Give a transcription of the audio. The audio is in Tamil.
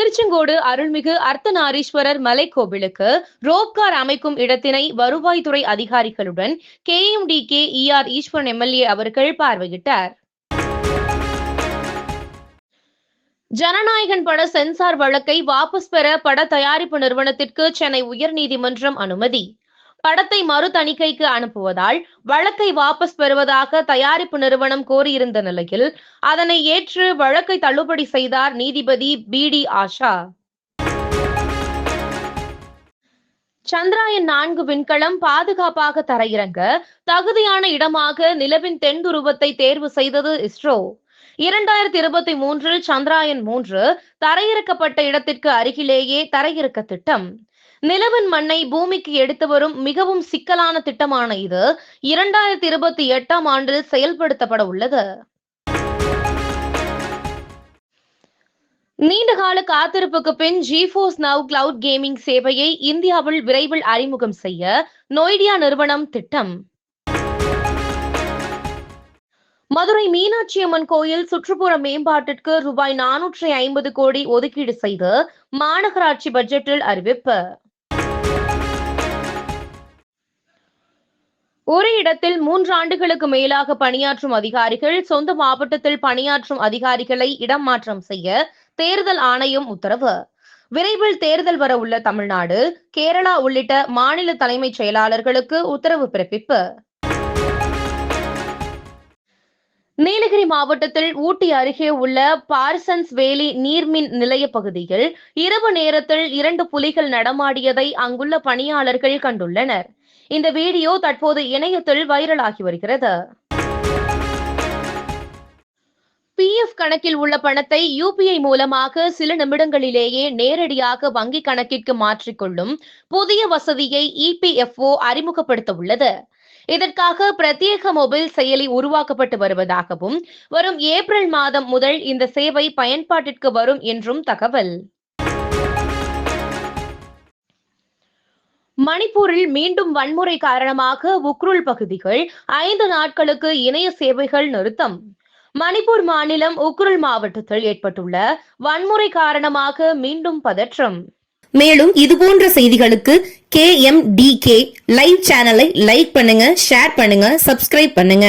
திருச்செங்கோடு அருள்மிகு அர்த்தநாரீஸ்வரர் மலைக்கோவிலுக்கு ரோப்கார் அமைக்கும் இடத்தினை வருவாய்த்துறை அதிகாரிகளுடன் K MD K ER Eswaran MLA அவர்கள் பார்வையிட்டார். ஜனநாயகன் பட சென்சார் வழக்கை வாபஸ் பெற பட தயாரிப்பு நிறுவனத்திற்கு சென்னை உயர்நீதிமன்றம் அனுமதி. படத்தை மறு தணிக்கைக்கு அனுப்புவதால் வழக்கை வாபஸ் பெறுவதாக தயாரிப்பு நிறுவனம் கோரியிருந்த நிலையில் அதனை ஏற்று வழக்கை தள்ளுபடி செய்தார் நீதிபதி பி டி ஆஷா. சந்திராயன் நான்கு விண்கலம் பாதுகாப்பாக தரையிறங்க தகுதியான இடமாக நிலவின் தென் துருவத்தை தேர்வு செய்தது இஸ்ரோ. இரண்டாயிரத்தி இருபத்தி மூன்றில் சந்திராயன் மூன்று தரையிறக்கப்பட்ட இடத்திற்கு அருகிலேயே தரையிறக்க திட்டம். நிலவின் மண்ணை பூமிக்கு எடுத்து வரும் மிகவும் சிக்கலான திட்டமான இது இரண்டாயிரத்தி இருபத்தி எட்டாம் ஆண்டில் செயல்படுத்தப்பட உள்ளது. நீண்டகால காத்திருப்புக்கு பின் ஜிஃபோர்ஸ் நவ் கிளவுட் கேமிங் சேவையை இந்தியாவில் விரைவில் அறிமுகம் செய்ய நொய்டியா நிறுவனம் திட்டம். மதுரை மீனாட்சி அம்மன் கோயில் சுற்றுப்புற மேம்பாட்டிற்கு ரூபாய் நானூற்றி ஐம்பது கோடி ஒதுக்கீடு செய்து மாநகராட்சி பட்ஜெட்டில் அறிவிப்பு. ஒரு இடத்தில் மூன்று ஆண்டுகளுக்கு மேலாக பணியாற்றும் அதிகாரிகள் சொந்த மாவட்டத்தில் பணியாற்றும் அதிகாரிகளை இடம் மாற்றம் செய்ய தேர்தல் ஆணையம் உத்தரவு. விரைவில் தேர்தல் வர உள்ள தமிழ்நாடு கேரளா உள்ளிட்ட மாநில தலைமைச் செயலாளர்களுக்கு உத்தரவு பிறப்பிப்பு. நீலகிரி மாவட்டத்தில் ஊட்டி அருகே உள்ள பார்சன்ஸ் வேலி நீர்மின் நிலைய பகுதியில் இரவு நேரத்தில் இரண்டு புலிகள் நடமாடியதை அங்குள்ள பணியாளர்கள் கண்டுள்ளனர். இந்த வீடியோ தற்போது இணையத்தில் வைரலாகி வருகிறது. பிஎஃப் கணக்கில் உள்ள பணத்தை யூபிஐ மூலமாக சில நிமிடங்களிலேயே நேரடியாக வங்கி கணக்கிற்கு மாற்றிக்கொள்ளும் புதிய வசதியை இபிஎஃப்ஓ அறிமுகப்படுத்த உள்ளது இதற்காக பிரத்யேக மொபைல் செயலி உருவாக்கப்பட்டு வருவதாகவும் வரும் ஏப்ரல் மாதம் முதல் இந்த சேவை பயன்பாட்டிற்கு வரும் என்றும் தகவல். மணிப்பூரில் மீண்டும் வன்முறை காரணமாக உக்ருல் பகுதிகள் ஐந்து நாட்களுக்கு இணைய சேவைகள் நிறுத்தம். மணிப்பூர் மாநிலம் உக்ருல் மாவட்டத்தில் ஏற்பட்டுள்ள வன்முறை காரணமாக மீண்டும் பதற்றம். மேலும் இதுபோன்ற செய்திகளுக்கு K M D K live சேனலை லைக் பண்ணுங்க ஷேர் பண்ணுங்க சப்ஸ்கிரைப் பண்ணுங்க.